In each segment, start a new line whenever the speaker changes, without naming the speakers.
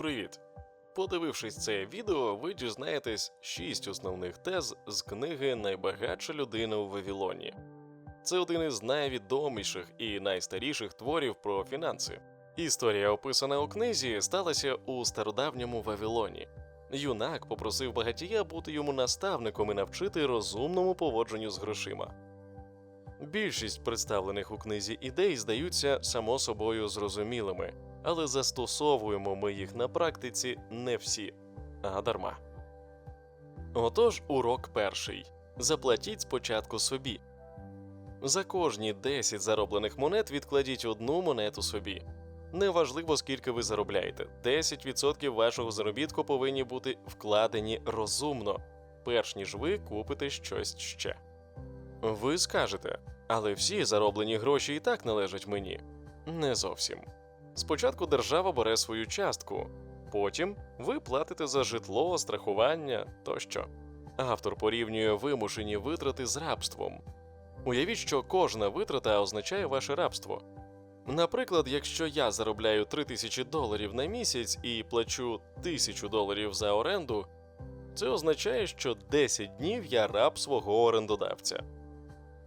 Привіт! Подивившись це відео, ви дізнаєтесь 6 основних тез з книги Найбагатша людина у Вавилоні. Це один із найвідоміших і найстаріших творів про фінанси. Історія, описана у книзі, сталася у стародавньому Вавилоні. Юнак попросив багатія бути йому наставником і навчити розумному поводженню з грошима. Більшість представлених у книзі ідей здаються само собою зрозумілими, але застосовуємо ми їх на практиці не всі, а дарма. Отож, урок перший. Заплатіть спочатку собі. За кожні 10 зароблених монет відкладіть одну монету собі. Неважливо, скільки ви заробляєте, 10% вашого заробітку повинні бути вкладені розумно, перш ніж ви купите щось ще. Ви скажете, але всі зароблені гроші і так належать мені. Не зовсім. Спочатку держава бере свою частку, потім ви платите за житло, страхування тощо. Автор порівнює вимушені витрати з рабством. Уявіть, що кожна витрата означає ваше рабство. Наприклад, якщо я заробляю 3000 доларів на місяць і плачу 1000 доларів за оренду, це означає, що 10 днів я раб свого орендодавця.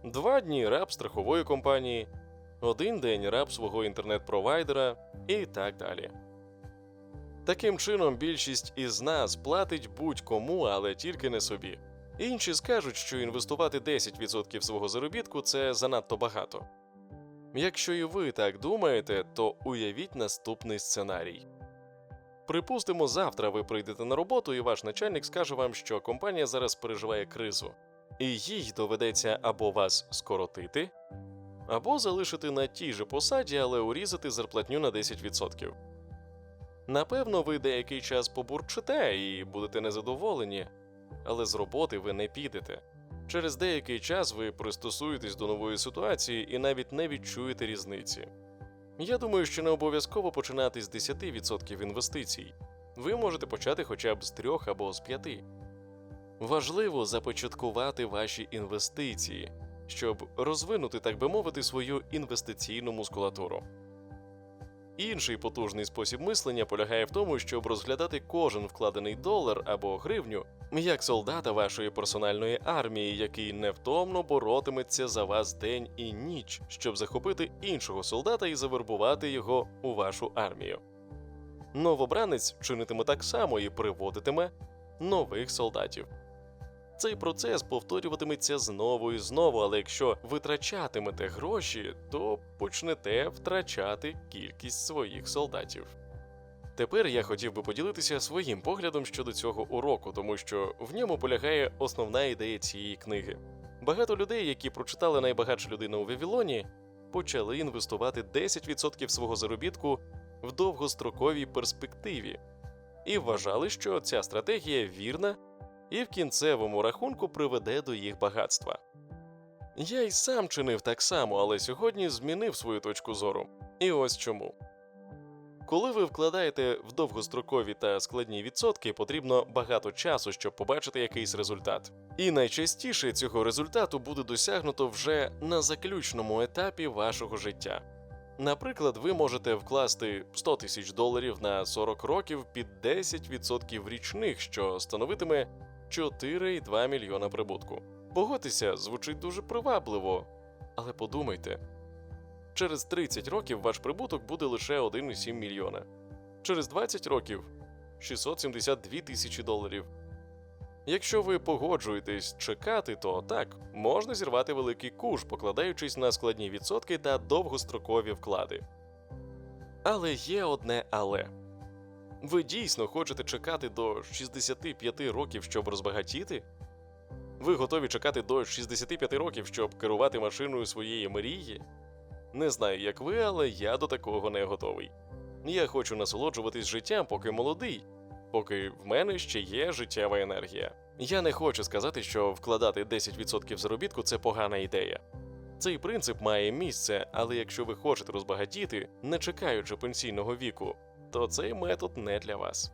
Два дні раб страхової компанії, один день раб свого інтернет-провайдера і так далі. Таким чином, більшість із нас платить будь-кому, але тільки не собі. Інші скажуть, що інвестувати 10% свого заробітку це занадто багато. Якщо і ви так думаєте, то уявіть наступний сценарій. Припустимо, завтра ви прийдете на роботу, і ваш начальник скаже вам, що компанія зараз переживає кризу, і їй доведеться або вас скоротити, або залишити на тій же посаді, але урізати зарплатню на 10%. Напевно, ви деякий час побурчите і будете незадоволені, але з роботи ви не підете. Через деякий час ви пристосуєтесь до нової ситуації і навіть не відчуєте різниці. Я думаю, що не обов'язково починати з 10% інвестицій. Ви можете почати хоча б з 3 або з 5. Важливо започаткувати ваші інвестиції, щоб розвинути, так би мовити, свою інвестиційну мускулатуру. Інший потужний спосіб мислення полягає в тому, щоб розглядати кожен вкладений долар або гривню як солдата вашої персональної армії, який невтомно боротиметься за вас день і ніч, щоб захопити іншого солдата і завербувати його у вашу армію. Новобранець чинитиме так само і приводитиме нових солдатів. Цей процес повторюватиметься знову і знову, але якщо витрачатимете гроші, то почнете втрачати кількість своїх солдатів. Тепер я хотів би поділитися своїм поглядом щодо цього уроку, тому що в ньому полягає основна ідея цієї книги. Багато людей, які прочитали найбагатша людина у Вавилоні, почали інвестувати 10% свого заробітку в довгостроковій перспективі і вважали, що ця стратегія вірна і в кінцевому рахунку приведе до їх багатства. Я й сам чинив так само, але сьогодні змінив свою точку зору. І ось чому. Коли ви вкладаєте в довгострокові та складні відсотки, потрібно багато часу, щоб побачити якийсь результат. І найчастіше цього результату буде досягнуто вже на заключному етапі вашого життя. Наприклад, ви можете вкласти 100 тисяч доларів на 40 років під 10% річних, що становитиме 4,2 мільйона прибутку. Погодьтеся, звучить дуже привабливо, але подумайте. Через 30 років ваш прибуток буде лише 1,7 мільйона. Через 20 років 672 тисячі доларів. Якщо ви погоджуєтесь чекати, то так, можна зірвати великий куш, покладаючись на складні відсотки та довгострокові вклади. Але є одне але. Ви дійсно хочете чекати до 65 років, щоб розбагатіти? Ви готові чекати до 65 років, щоб керувати машиною своєї мрії? Не знаю, як ви, але я до такого не готовий. Я хочу насолоджуватись життям, поки молодий, поки в мене ще є життєва енергія. Я не хочу сказати, що вкладати 10% заробітку це погана ідея. Цей принцип має місце, але якщо ви хочете розбагатіти, не чекаючи пенсійного віку, то цей метод не для вас.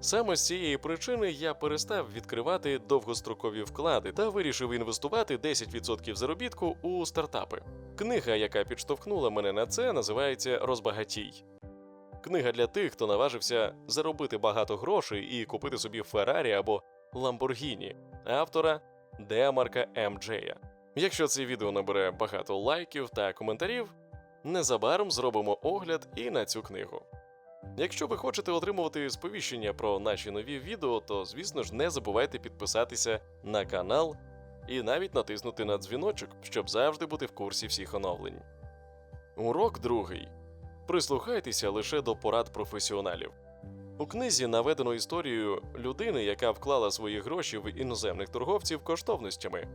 Саме з цієї причини я перестав відкривати довгострокові вклади та вирішив інвестувати 10% заробітку у стартапи. Книга, яка підштовхнула мене на це, називається Розбагатій. Книга для тих, хто наважився заробити багато грошей і купити собі Феррарі або Ламборгіні, автора Деамарка М. Джея. Якщо це відео набере багато лайків та коментарів, незабаром зробимо огляд і на цю книгу. Якщо ви хочете отримувати сповіщення про наші нові відео, то звісно ж не забувайте підписатися на канал і навіть натиснути на дзвіночок, щоб завжди бути в курсі всіх оновлень. Урок другий. Прислухайтеся лише до порад професіоналів. У книзі наведено історію людини, яка вклала свої гроші в іноземних торговців коштовностями.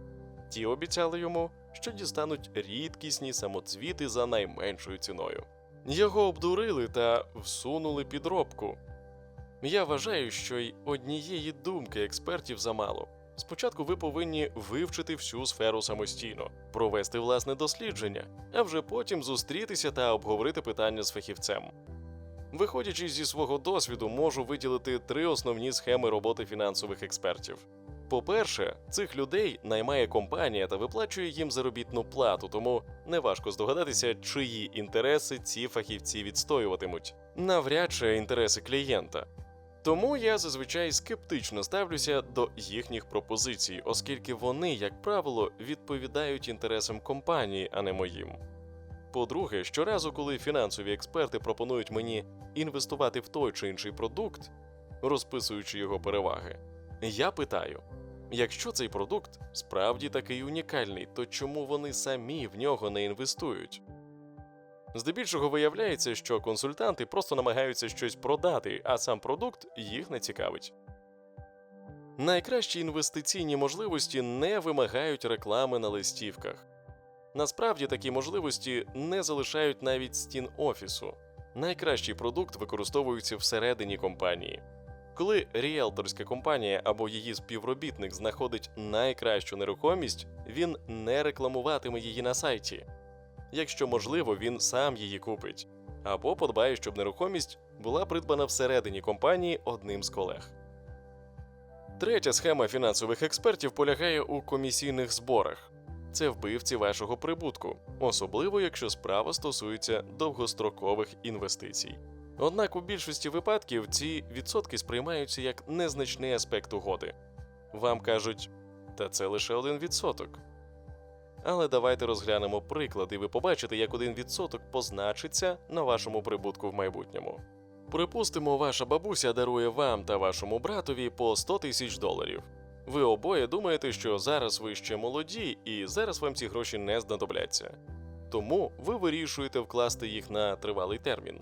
Ті обіцяли йому, що дістануть рідкісні самоцвіти за найменшою ціною. Його обдурили та всунули підробку. Я вважаю, що й однієї думки експертів замало. Спочатку ви повинні вивчити всю сферу самостійно, провести власне дослідження, а вже потім зустрітися та обговорити питання з фахівцем. Виходячи зі свого досвіду, можу виділити три основні схеми роботи фінансових експертів. По-перше, цих людей наймає компанія та виплачує їм заробітну плату, тому неважко здогадатися, чиї інтереси ці фахівці відстоюватимуть, навряд чи інтереси клієнта. Тому я зазвичай скептично ставлюся до їхніх пропозицій, оскільки вони, як правило, відповідають інтересам компанії, а не моїм. По-друге, щоразу, коли фінансові експерти пропонують мені інвестувати в той чи інший продукт, розписуючи його переваги, я питаю: якщо цей продукт справді такий унікальний, то чому вони самі в нього не інвестують? Здебільшого виявляється, що консультанти просто намагаються щось продати, а сам продукт їх не цікавить. Найкращі інвестиційні можливості не вимагають реклами на листівках. Насправді такі можливості не залишають навіть стін офісу. Найкращий продукт використовується всередині компанії. Коли ріелторська компанія або її співробітник знаходить найкращу нерухомість, він не рекламуватиме її на сайті. Якщо можливо, він сам її купить, або подбає, щоб нерухомість була придбана всередині компанії одним з колег. Третя схема фінансових експертів полягає у комісійних зборах. Це вбивці вашого прибутку, особливо якщо справа стосується довгострокових інвестицій. Однак у більшості випадків ці відсотки сприймаються як незначний аспект угоди. Вам кажуть, та це лише один відсоток. Але давайте розглянемо приклад, і ви побачите, як один відсоток позначиться на вашому прибутку в майбутньому. Припустимо, ваша бабуся дарує вам та вашому братові по 100 тисяч доларів. Ви обоє думаєте, що зараз ви ще молоді, і зараз вам ці гроші не знадобляться. Тому ви вирішуєте вкласти їх на тривалий термін.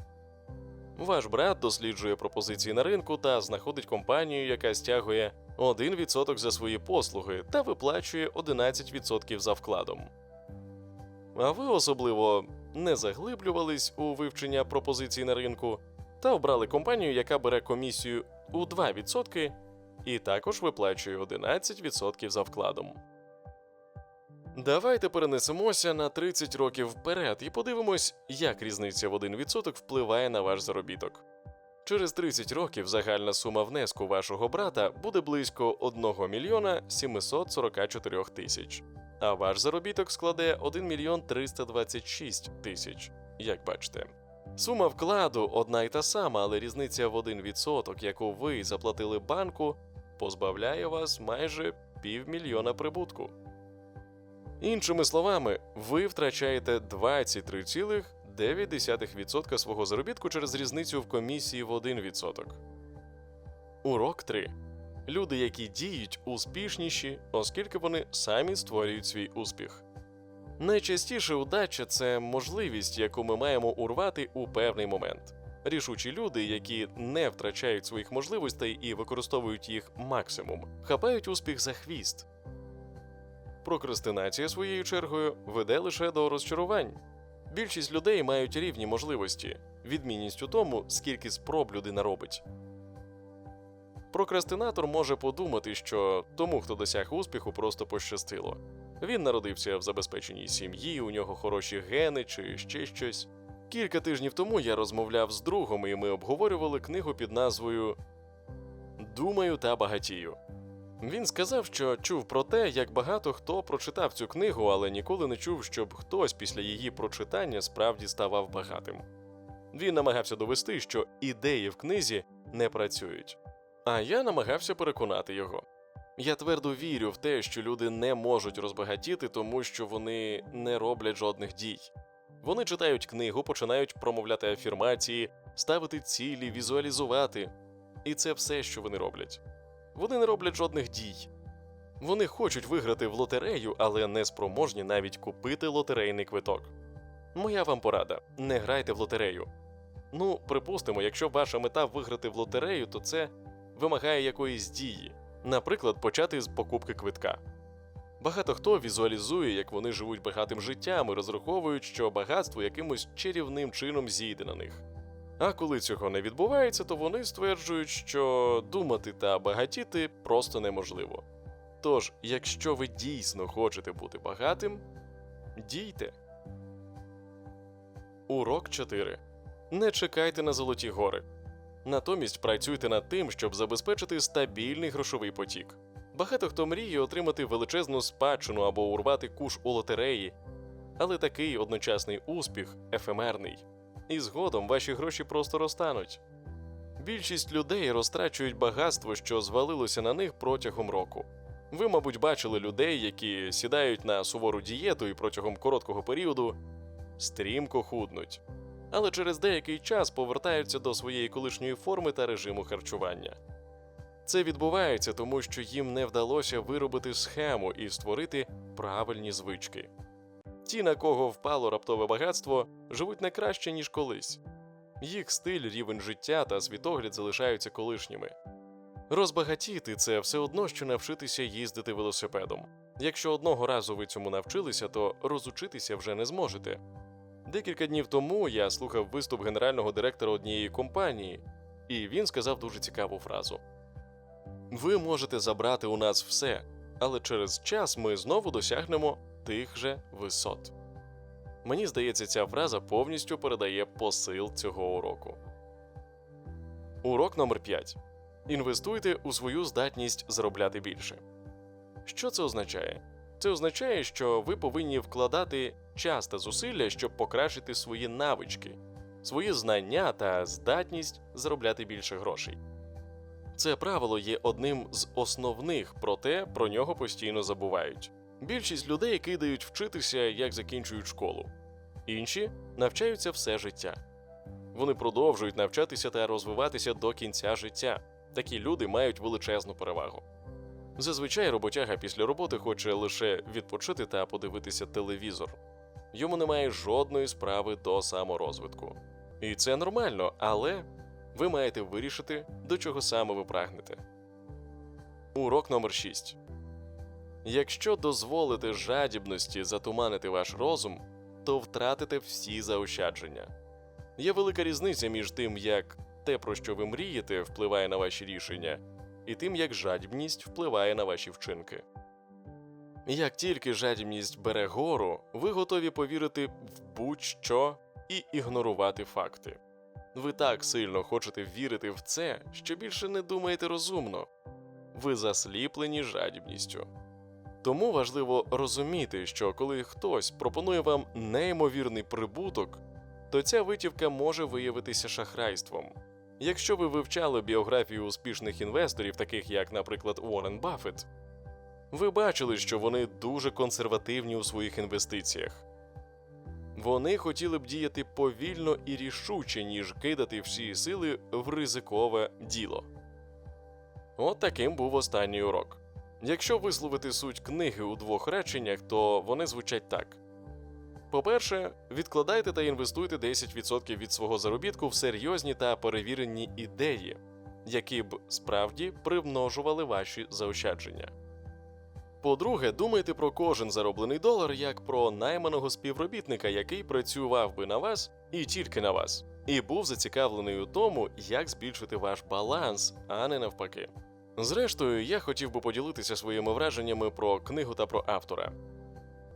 Ваш брат досліджує пропозиції на ринку та знаходить компанію, яка стягує 1% за свої послуги та виплачує 11% за вкладом. А ви особливо не заглиблювались у вивчення пропозицій на ринку та обрали компанію, яка бере комісію у 2% і також виплачує 11% за вкладом. Давайте перенесемося на 30 років вперед і подивимось, як різниця в 1% впливає на ваш заробіток. Через 30 років загальна сума внеску вашого брата буде близько 1 мільйона 744 тисяч, а ваш заробіток складе 1 мільйон 326 тисяч, як бачите. Сума вкладу одна й та сама, але різниця в 1%, яку ви заплатили банку, позбавляє вас майже півмільйона прибутку. Іншими словами, ви втрачаєте 23,9% свого заробітку через різницю в комісії в 1%. Урок 3. Люди, які діють, успішніші, оскільки вони самі створюють свій успіх. Найчастіше удача це можливість, яку ми маємо урвати у певний момент. Рішучі люди, які не втрачають своїх можливостей і використовують їх максимум, хапають успіх за хвіст. Прокрастинація своєю чергою веде лише до розчарувань. Більшість людей мають рівні можливості, відмінність у тому, скільки спроб людина робить. Прокрастинатор може подумати, що тому, хто досяг успіху, просто пощастило. Він народився в забезпеченій сім'ї, у нього хороші гени чи ще щось. Кілька тижнів тому я розмовляв з другом, і ми обговорювали книгу під назвою Думаю та багатію. Він сказав, що чув про те, як багато хто прочитав цю книгу, але ніколи не чув, щоб хтось після її прочитання справді ставав багатим. Він намагався довести, що ідеї в книзі не працюють. А я намагався переконати його. Я твердо вірю в те, що люди не можуть розбагатіти, тому що вони не роблять жодних дій. Вони читають книгу, починають промовляти афірмації, ставити цілі, візуалізувати. І це все, що вони роблять. Вони не роблять жодних дій. Вони хочуть виграти в лотерею, але не спроможні навіть купити лотерейний квиток. Моя вам порада: не грайте в лотерею. Ну, припустимо, якщо ваша мета виграти в лотерею, то це вимагає якоїсь дії, наприклад, почати з покупки квитка. Багато хто візуалізує, як вони живуть багатим життям і розраховують, що багатство якимось чарівним чином зійде на них. А коли цього не відбувається, то вони стверджують, що думати та багатіти просто неможливо. Тож, якщо ви дійсно хочете бути багатим, дійте. Урок 4. Не чекайте на золоті гори. Натомість працюйте над тим, щоб забезпечити стабільний грошовий потік. Багато хто мріє отримати величезну спадщину або урвати куш у лотереї, але такий одночасний успіх ефемерний, і згодом ваші гроші просто розтануть. Більшість людей розтрачують багатство, що звалилося на них протягом року. Ви, мабуть, бачили людей, які сідають на сувору дієту і протягом короткого періоду стрімко худнуть, але через деякий час повертаються до своєї колишньої форми та режиму харчування. Це відбувається тому, що їм не вдалося виробити схему і створити правильні звички. Ті, на кого впало раптове багатство, живуть не краще, ніж колись. Їх стиль, рівень життя та світогляд залишаються колишніми. Розбагатіти це все одно, що навчитися їздити велосипедом. Якщо одного разу ви цьому навчилися, то розучитися вже не зможете. Декілька днів тому я слухав виступ генерального директора однієї компанії, і він сказав дуже цікаву фразу: Ви можете забрати у нас все, але через час ми знову досягнемо тих же висот. Мені здається, ця фраза повністю передає посил цього уроку. Урок номер 5. Інвестуйте у свою здатність заробляти більше. Що це означає? Це означає, що ви повинні вкладати час та зусилля, щоб покращити свої навички, свої знання та здатність заробляти більше грошей. Це правило є одним з основних, проте про нього постійно забувають. Більшість людей кидають вчитися, як закінчують школу, інші навчаються все життя. Вони продовжують навчатися та розвиватися до кінця життя. Такі люди мають величезну перевагу. Зазвичай роботяга після роботи хоче лише відпочити та подивитися телевізор. Йому немає жодної справи до саморозвитку. І це нормально, але ви маєте вирішити, до чого саме ви прагнете. Урок номер 6. Якщо дозволите жадібності затуманити ваш розум, то втратите всі заощадження. Є велика різниця між тим, як те, про що ви мрієте, впливає на ваші рішення, і тим, як жадібність впливає на ваші вчинки. Як тільки жадібність бере гору, ви готові повірити в будь-що і ігнорувати факти. Ви так сильно хочете вірити в це, що більше не думаєте розумно. Ви засліплені жадібністю. Тому важливо розуміти, що коли хтось пропонує вам неймовірний прибуток, то ця витівка може виявитися шахрайством. Якщо ви вивчали біографію успішних інвесторів, таких як, наприклад, Уоррен Баффет, ви бачили, що вони дуже консервативні у своїх інвестиціях. Вони хотіли б діяти повільно і рішуче, ніж кидати всі сили в ризикове діло. От таким був останній урок. Якщо висловити суть книги у двох реченнях, то вони звучать так. По-перше, відкладайте та інвестуйте 10% від свого заробітку в серйозні та перевірені ідеї, які б справді примножували ваші заощадження. По-друге, думайте про кожен зароблений долар як про найманого співробітника, який працював би на вас і тільки на вас, і був зацікавлений у тому, як збільшити ваш баланс, а не навпаки. Зрештою, я хотів би поділитися своїми враженнями про книгу та про автора.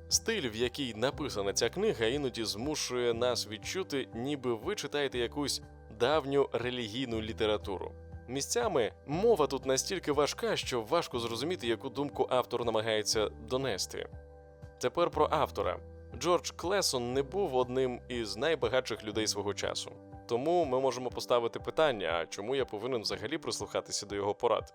Стиль, в який написана ця книга, іноді змушує нас відчути, ніби ви читаєте якусь давню релігійну літературу. Місцями мова тут настільки важка, що важко зрозуміти, яку думку автор намагається донести. Тепер про автора. Джордж Клесон не був одним із найбагатших людей свого часу. Тому ми можемо поставити питання, а чому я повинен взагалі прислухатися до його порад.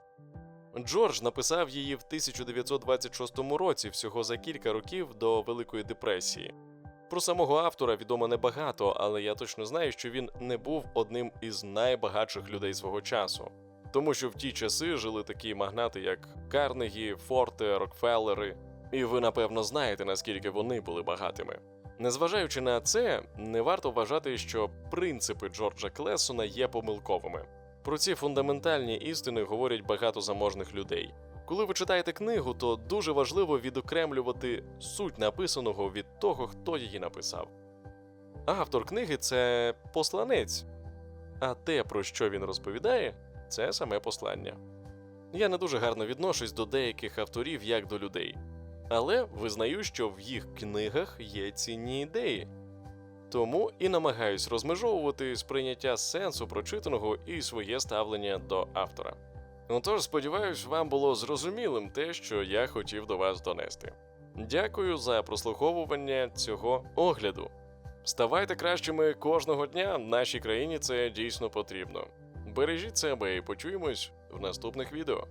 Джордж написав її в 1926 році, всього за кілька років до Великої депресії. Про самого автора відомо небагато, але я точно знаю, що він не був одним із найбагатших людей свого часу. Тому що в ті часи жили такі магнати, як Карнегі, Форте, Рокфеллери, і ви напевно знаєте, наскільки вони були багатими. Незважаючи на це, не варто вважати, що принципи Джорджа Клесона є помилковими. Про ці фундаментальні істини говорять багато заможних людей. Коли ви читаєте книгу, то дуже важливо відокремлювати суть написаного від того, хто її написав. Автор книги це посланець, а те, про що він розповідає, це саме послання. Я не дуже гарно відношусь до деяких авторів як до людей, але визнаю, що в їх книгах є цінні ідеї. Тому і намагаюсь розмежовувати сприйняття сенсу прочитаного і своє ставлення до автора. Отож, сподіваюсь, вам було зрозумілим те, що я хотів до вас донести. Дякую за прослуховування цього огляду. Ставайте кращими кожного дня. Нашій країні це дійсно потрібно. Бережіть себе і почуємось в наступних відео.